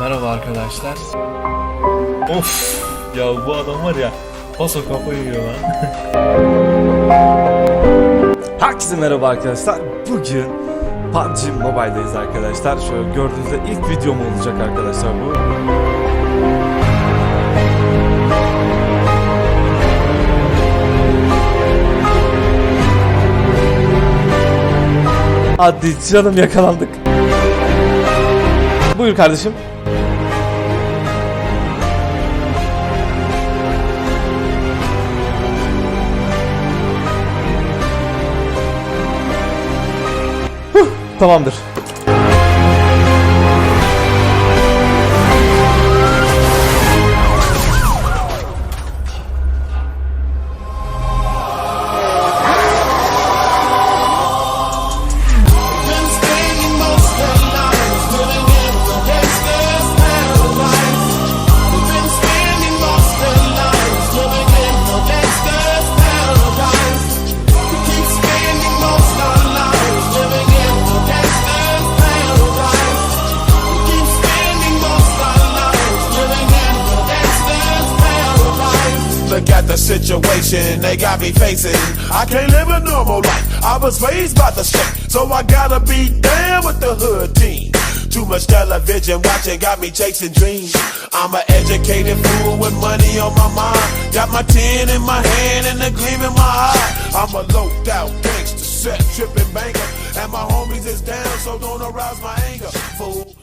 Merhaba arkadaşlar. Of ya bu adam var ya paso kafayı yiyor lan. Herkese merhaba arkadaşlar. Bugün PUBG Mobile'dayız arkadaşlar. Şöyle gördüğünüzde ilk videom olacak arkadaşlar bu. Hadi canım yakalandık. Buyur kardeşim. Tamamdır. Look at the situation they got me facing. I can't live a normal life. I was raised by the street, so I gotta be down with the hood team. Too much television watching got me chasing dreams. I'm an educated fool with money on my mind. Got my tin in my hand and a gleam in my eye. I'm a low out gangster, set tripping banker. And my homies is down, so don't arouse my anger. Fool.